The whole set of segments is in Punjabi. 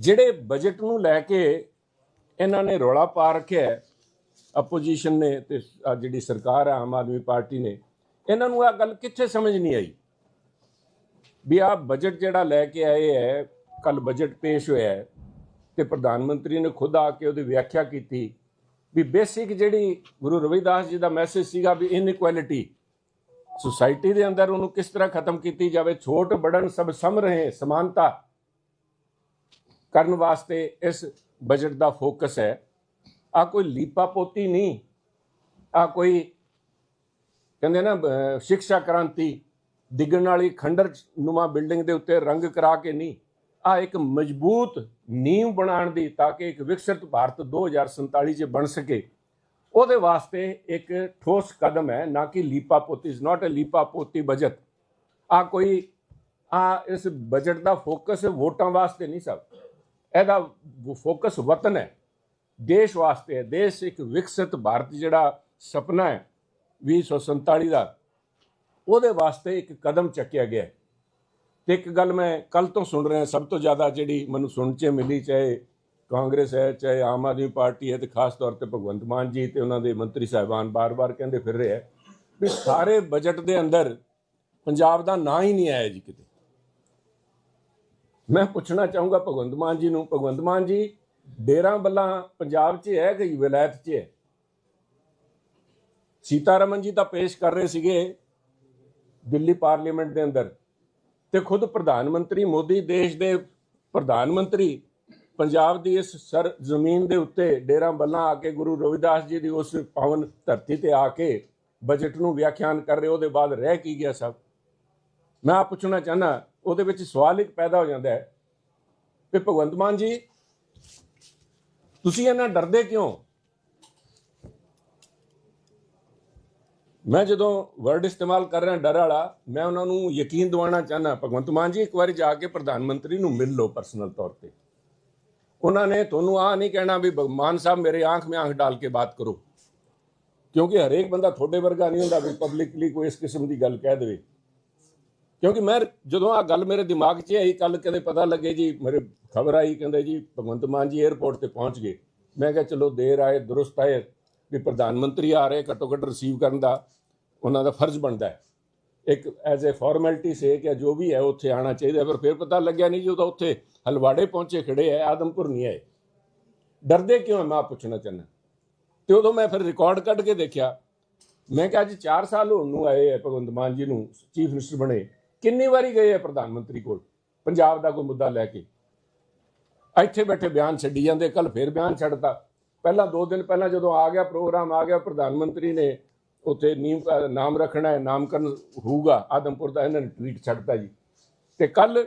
ਜਿਹੜੇ ਬਜਟ ਨੂੰ ਲੈ ਕੇ ਇਹਨਾਂ ਨੇ ਰੌਲਾ ਪਾ ਰੱਖਿਆ ਹੈ ਆਪੋਜੀਸ਼ਨ ਨੇ ਤੇ ਜਿਹੜੀ ਸਰਕਾਰ ਹੈ ਆਮ ਆਦਮੀ ਪਾਰਟੀ ਨੇ, ਇਹਨਾਂ ਨੂੰ ਆ ਗੱਲ ਕਿੱਥੇ ਸਮਝ ਨਹੀਂ ਆਈ? ਵੀ ਆ ਬਜਟ ਜਿਹੜਾ ਲੈ ਕੇ ਆਏ ਹੈ ਕੱਲ ਬਜਟ ਪੇਸ਼ ਹੋਇਆ ਹੈ ਤੇ ਪ੍ਰਧਾਨ ਮੰਤਰੀ ਨੇ ਖੁਦ ਆ ਕੇ ਉਹਦੀ ਵਿਆਖਿਆ ਕੀਤੀ ਵੀ ਬੇਸਿਕ ਜਿਹੜੀ ਗੁਰੂ ਰਵਿਦਾਸ ਜੀ ਦਾ ਮੈਸੇਜ ਸੀਗਾ ਵੀ ਇਨਇਕੁਐਲਿਟੀ ਸੁਸਾਇਟੀ ਦੇ ਅੰਦਰ ਉਹਨੂੰ ਕਿਸ ਤਰ੍ਹਾਂ ਖਤਮ ਕੀਤੀ ਜਾਵੇ ਛੋਟ ਬੜਨ ਸਭ ਸਮ ਰਹੇ, ਸਮਾਨਤਾ ਕਰਨ ਵਾਸਤੇ ਇਸ ਬਜਟ ਦਾ ਫੋਕਸ ਹੈ। ਆ ਕੋਈ ਲੀਪਾ ਪੋਤੀ ਨਹੀਂ। ਆ ਕੋਈ ਕਹਿੰਦੇ ਨਾ ਅਹ, ਸਿੱਖਿਆ ਕ੍ਰਾਂਤੀ ਡਿੱਗਣ ਵਾਲੀ ਖੰਡਰ ਨੁਮਾ ਬਿਲਡਿੰਗ ਦੇ ਉੱਤੇ ਰੰਗ ਕਰਾ ਕੇ ਨਹੀਂ। ਆ ਇੱਕ ਮਜ਼ਬੂਤ ਨੀਂਵ ਬਣਾਉਣ ਦੀ ਤਾਂ ਕਿ ਇੱਕ ਵਿਕਸਿਤ ਭਾਰਤ 2047 ਚ ਬਣ ਸਕੇ। ਉਹਦੇ ਵਾਸਤੇ ਇੱਕ ਠੋਸ ਕਦਮ ਹੈ ਨਾ ਕਿ ਲੀਪਾ ਪੋਤੀ ਇਜ਼ ਨਾਟ ਅ ਲੀਪਾ ਪੋਤੀ ਬਜਟ ਆ ਕੋਈ ਆ ਇਸ ਬਜਟ ਦਾ ਫੋਕਸ ਵੋਟਾਂ ਵਾਸਤੇ ਨਹੀਂ ਸਭ। ਇਹਦਾ ਫੋਕਸ ਵਤਨ ਹੈ। ਦੇਸ਼ ਵਾਸਤੇ ਹੈ। ਦੇਸ਼ ਇੱਕ ਵਿਕਸਿਤ ਭਾਰਤ ਜਿਹੜਾ ਸੁਪਨਾ ਹੈ 2047 ਦਾ, ਉਹਦੇ ਵਾਸਤੇ ਇੱਕ ਕਦਮ ਚੱਕਿਆ ਗਿਆ ਹੈ। ਤੇ ਇੱਕ ਗੱਲ ਮੈਂ ਕੱਲ ਤੋਂ ਸੁਣ ਰਿਹਾ, ਸਭ ਤੋਂ ਜ਼ਿਆਦਾ ਜਿਹੜੀ ਮੈਨੂੰ ਸੁਣ ਚ ਮਿਲੀ, ਚਾਹੇ ਕਾਂਗਰਸ ਹੈ, ਚਾਹੇ ਆਮ ਆਦਮੀ ਪਾਰਟੀ ਹੈ, ਤੇ ਖਾਸ ਤੌਰ ਤੇ ਭਗਵੰਤ ਮਾਨ ਜੀ ਤੇ ਉਹਨਾਂ ਦੇ ਮੰਤਰੀ ਸਾਹਿਬਾਨ ਬਾਰ-ਬਾਰ ਕਹਿੰਦੇ ਫਿਰ ਰਹੇ ਹੈ ਵੀ ਸਾਰੇ ਬਜਟ ਦੇ ਅੰਦਰ ਪੰਜਾਬ ਦਾ ਨਾਂ ਹੀ ਨਹੀਂ ਆਇਆ ਜੀ ਕਿਤੇ। ਮੈਂ ਪੁੱਛਣਾ ਚਾਹੂੰਗਾ ਭਗਵੰਤ ਮਾਨ ਜੀ ਨੂੰ। ਭਗਵੰਤ ਮਾਨ ਜੀ, ਡੇਰਾ ਬੱਲਾ ਪੰਜਾਬ 'ਚ ਹੈ ਕਿ ਵਿਲਾਇਤ 'ਚ ਹੈ? ਸੀਤਾਰਮਨ ਜੀ ਤਾਂ ਪੇਸ਼ ਕਰ ਰਹੇ ਸੀਗੇ ਦਿੱਲੀ ਪਾਰਲੀਮੈਂਟ ਦੇ ਅੰਦਰ ਤੇ ਖੁਦ ਪ੍ਰਧਾਨ ਮੰਤਰੀ ਮੋਦੀ ਦੇਸ਼ ਦੇ ਪ੍ਰਧਾਨ ਮੰਤਰੀ ਪੰਜਾਬ ਦੀ ਇਸ ਸਰ ਜ਼ਮੀਨ ਦੇ ਉੱਤੇ ਡੇਰਾ ਬੱਲਾ ਆ ਕੇ ਗੁਰੂ ਰਵਿਦਾਸ ਜੀ ਦੀ ਉਸ ਪਾਵਨ ਧਰਤੀ ਤੇ ਆ ਕੇ ਬਜਟ ਨੂੰ ਵਿਆਖਿਆਨ ਕਰ ਰਹੇ, ਉਹਦੇ ਬਾਅਦ ਰਹਿ ਕੀ ਗਿਆ ਸਭ? ਮੈਂ ਆ ਪੁੱਛਣਾ ਚਾਹਨਾ ਉਹਦੇ ਵਿੱਚ ਸਵਾਲ ਇੱਕ ਪੈਦਾ ਹੋ ਜਾਂਦਾ ਹੈ ਕਿ ਭਗਵੰਤ ਮਾਨ ਜੀ, ਤੁਸੀਂ ਇਹਨਾਂ ਡਰਦੇ ਕਿਉਂ? ਮੈਂ ਜਦੋਂ ਵਰਡ ਇਸਤੇਮਾਲ ਕਰ ਰਿਹਾ ਡਰ ਵਾਲਾ, ਮੈਂ ਉਹਨਾਂ ਨੂੰ ਯਕੀਨ ਦਿਵਾਉਣਾ ਚਾਹਨਾ ਭਗਵੰਤ ਮਾਨ ਜੀ ਇੱਕ ਵਾਰੀ ਜਾ ਕੇ ਪ੍ਰਧਾਨ ਮੰਤਰੀ ਨੂੰ ਮਿਲ ਲਓ ਪਰਸਨਲ ਤੌਰ ਤੇ। ਉਹਨਾਂ ਨੇ ਤੁਹਾਨੂੰ ਆ ਨਹੀਂ ਕਹਿਣਾ ਵੀ ਭ- ਮਾਨ ਸਾਹਿਬ ਮੇਰੇ ਆਂਖ ਮੇ ਆਂਖ ਡਾਲ ਕੇ ਬਾਤ ਕਰੋ। ਕਿਉਂਕਿ ਹਰੇਕ ਬੰਦਾ ਤੁਹਾਡੇ ਵਰਗਾ ਨਹੀਂ ਹੁੰਦਾ ਵੀ ਪਬਲਿਕਲੀ ਕੋਈ ਇਸ ਕਿਸਮ ਦੀ ਗੱਲ ਕਹਿ ਦੇਵੇ। ਕਿਉਂਕਿ ਮੈਂ ਜਦੋਂ ਆ ਗੱਲ ਮੇਰੇ ਦਿਮਾਗ 'ਚ ਆਈ ਕੱਲ ਕਦੇ ਪਤਾ ਲੱਗੇ ਜੀ, ਮੇਰੇ ਖਬਰ ਆਈ, ਕਹਿੰਦੇ ਜੀ, ਭਗਵੰਤ ਮਾਨ ਜੀ 에ਅਰਪੋਰਟ ਤੇ ਪਹੁੰਚ ਗਏ। ਮੈਂ ਕਿਹਾ, ਚਲੋ, ਦੇਰ ਆਏ, ਦੁਰਸਤ ਆਏ, ਵੀ ਪ੍ਰਧਾਨ ਮੰਤਰੀ ਆ ਰਹੇ ਘੱਟੋ ਘੱਟ ਰਿਸੀਵ ਕਰਨ ਦਾ, ਉਹਨਾਂ ਦਾ ਫਰਜ਼ ਬਣਦਾ ਹੈ। ਇੱਕ ਐਜ਼ ਅ ਫਾਰਮੈਲਿਟੀ ਸੇ ਕਿ ਜੋ ਵੀ ਹੈ, ਉੱਥੇ ਆਣਾ ਚਾਹੀਦਾ। ਪਰ ਫਿਰ ਪਤਾ ਲੱਗਿਆ ਨਹੀਂ ਜੀ, ਉਹ ਤਾਂ ਉੱਥੇ ਹਲਵਾੜੇ ਪਹੁੰਚੇ ਖੜੇ ਹੈ, ਆਦਮਪੁਰ ਨਹੀਂ ਆਏ। ਡਰਦੇ ਕਿਉਂ ਹੈ? ਮੈਂ ਆਪ ਪੁੱਛਣਾ ਚਾਹੁੰਦਾ। ਤੇ ਉਦੋਂ ਮੈਂ ਫਿਰ ਰਿਕਾਰਡ ਕੱਢ ਕੇ ਦੇਖਿਆ। ਮੈਂ ਕਿਹਾ, ਅੱਜ 4 ਸਾਲ ਹੋਣ ਨੂੰ ਆਏ ਹੈ, ਭਗਵੰਤ ਮਾਨ ਜੀ ਨੂੰ ਚੀਫ ਮਿਨਿਸਟਰ ਬਣੇ। ਕਿੰਨੀ ਵਾਰੀ ਗਏ ਹੈ ਪ੍ਰਧਾਨ ਮੰਤਰੀ ਕੋਲ? ਪੰਜਾਬ ਦਾ ਕੋਈ ਮੁੱਦਾ ਲੈ ਕੇ। ਇੱਥੇ ਬੈਠੇ ਬਿਆਨ ਛੱਡੀ ਜਾਂਦੇ ਕੱਲ ਫਿਰ ਬਿਆਨ ਛੱਡਤਾ। ਪਹਿਲਾਂ 2 ਦਿਨ ਪਹਿਲਾਂ ਜਦੋਂ ਆ ਗਿਆ ਪ੍ਰੋਗਰਾਮ, ਆ ਗਿਆ ਪ੍ਰਧਾਨ ਮੰਤਰੀ ਨੇ ਉੱਥੇ ਨੀਮ ਨਾਮ ਰੱਖਣਾ ਹੈ, ਨਾਮਕਰਨ ਹੋਊਗਾ। ਆਦਮਪੁਰ ਦਾ ਇਹਨਾਂ ਨੇ ਟਵੀਟ ਛੱਡਤਾ ਜੀ। ਤੇ ਕੱਲ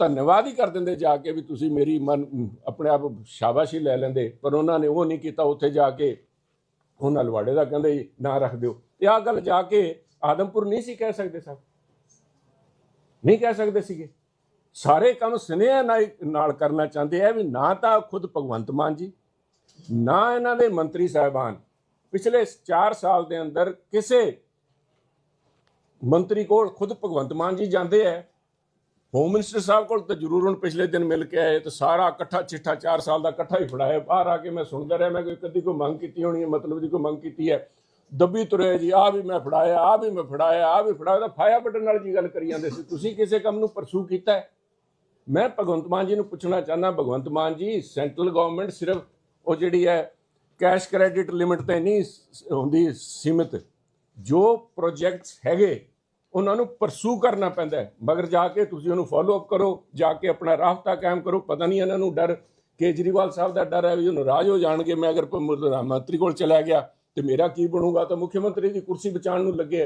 ਧੰਨਵਾਦ ਹੀ ਕਰ ਦਿੰਦੇ ਜਾ ਕੇ ਵੀ ਤੁਸੀਂ ਮੇਰੀ ਮਨ ਆਪਣੇ ਆਪ ਸ਼ਾਬਾਸ਼ੀ ਲੈ ਲੈਂਦੇ। ਪਰ ਉਹਨਾਂ ਨੇ ਉਹ ਨਹੀਂ ਕੀਤਾ, ਉੱਥੇ ਜਾ ਕੇ ਉਹਨਾਂ ਲਵਾੜੇ ਦਾ ਕਹਿੰਦੇ ਜੀ, ਨਾ ਰੱਖ ਦਿਓ। ਤੇ ਆਹ ਗੱਲ ਜਾ ਕੇ ਆਦਮਪੁਰ ਨਹੀਂ ਸੀ ਕਹਿ ਸਕਦੇ ਸਾਹਿਬ ਨਹੀਂ ਕਹਿ ਸਕਦੇ ਸੀਗੇ। ਸਾਰੇ ਕੰਮ ਸਨੇਹ ਨਾਲ ਕਰਨਾ ਚਾਹੁੰਦੇ ਆ ਵੀ ਨਾ ਤਾਂ ਖੁਦ ਭਗਵੰਤ ਮਾਨ ਜੀ, ਨਾ ਇਹਨਾਂ ਦੇ ਮੰਤਰੀ ਸਾਹਿਬਾਨ। ਪਿਛਲੇ 4 ਸਾਲ ਦੇ ਅੰਦਰ ਕਿਸੇ ਮੰਤਰੀ ਕੋਲ ਖੁਦ ਭਗਵੰਤ ਮਾਨ ਜੀ ਜਾਂਦੇ ਆ। ਹੋਮ ਮਿਨਿਸਟਰ ਸਾਹਿਬ ਕੋਲ ਤਾਂ ਜ਼ਰੂਰ ਹੁਣ ਪਿਛਲੇ ਦਿਨ ਮਿਲ ਕੇ ਆਏ ਤਾਂ ਸਾਰਾ ਇਕੱਠਾ ਚਿੱਠਾ 4 ਸਾਲ ਦਾ ਇਕੱਠਾ ਹੀ ਫੜਾਇਆ। ਬਾਹਰ ਆ ਕੇ ਮੈਂ ਸੁਣਦਾ ਰਿਹਾ, ਮੈਂ ਕੋਈ ਕਦੀ ਕੋਈ ਮੰਗ ਕੀਤੀ ਹੋਣੀ ਹੈ? ਮਤਲਬ ਦੀ ਕੋਈ ਮੰਗ ਕੀਤੀ ਹੈ? ਦੱਬੀ ਤੁਰੇ ਜੀ ਆ ਵੀ ਮੈਂ ਫੜਾਇਆ ਆ ਵੀ ਮੈਂ ਫੜਾਇਆ ਆ ਵੀ ਫੜਾਇਆ, ਤਾਂ ਫਾਇਆ ਬਟਨ ਨਾਲ ਜੀ ਗੱਲ ਕਰੀ ਜਾਂਦੇ ਸੀ। ਤੁਸੀਂ ਕਿਸੇ ਕੰਮ ਨੂੰ ਪਰਸੂ ਕੀਤਾ ਹੈ? ਮੈਂ ਭਗਵੰਤ ਮਾਨ ਜੀ ਨੂੰ ਪੁੱਛਣਾ ਚਾਹੁੰਦਾ, ਭਗਵੰਤ ਮਾਨ ਜੀ ਸੈਂਟਰਲ ਗਵਰਨਮੈਂਟ ਸਿਰਫ ਉਹ ਜਿਹੜੀ ਹੈ ਕੈਸ਼ ਕ੍ਰੈਡਿਟ ਲਿਮਿਟ ਤੇ ਨਹੀਂ ਹੁੰਦੀ, ਸੀਮਿਤ। ਜੋ ਪ੍ਰੋਜੈਕਟਸ ਹੈਗੇ, ਉਹਨਾਂ ਨੂੰ ਪਰਸੂ ਕਰਨਾ ਪੈਂਦਾ ਮਗਰ ਜਾ ਕੇ ਤੁਸੀਂ ਉਹਨੂੰ ਫਾਲੋ ਅਪ ਕਰੋ, ਜਾ ਕੇ ਆਪਣਾ ਰਾਬਤਾ ਕਾਇਮ ਕਰੋ। ਪਤਾ ਨਹੀਂ ਇਹਨਾਂ ਨੂੰ ਡਰ, ਕੇਜਰੀਵਾਲ ਸਾਹਿਬ ਦਾ ਡਰ ਹੈ ਵੀ ਉਹਨੂੰ ਰਾਜ ਹੋ ਜਾਣਗੇ। ਮੈਂ ਅਗਰ ਕੋਈ ਪ੍ਰਧਾਨ ਮੰਤਰੀ ਕੋਲ ਚਲਾ ਗਿਆ ਤੇ ਮੇਰਾ ਕੀ ਬਣੂਗਾ? ਤਾਂ ਮੁੱਖ ਮੰਤਰੀ ਦੀ ਕੁਰਸੀ ਬਚਾਉਣ ਨੂੰ ਲੱਗੇ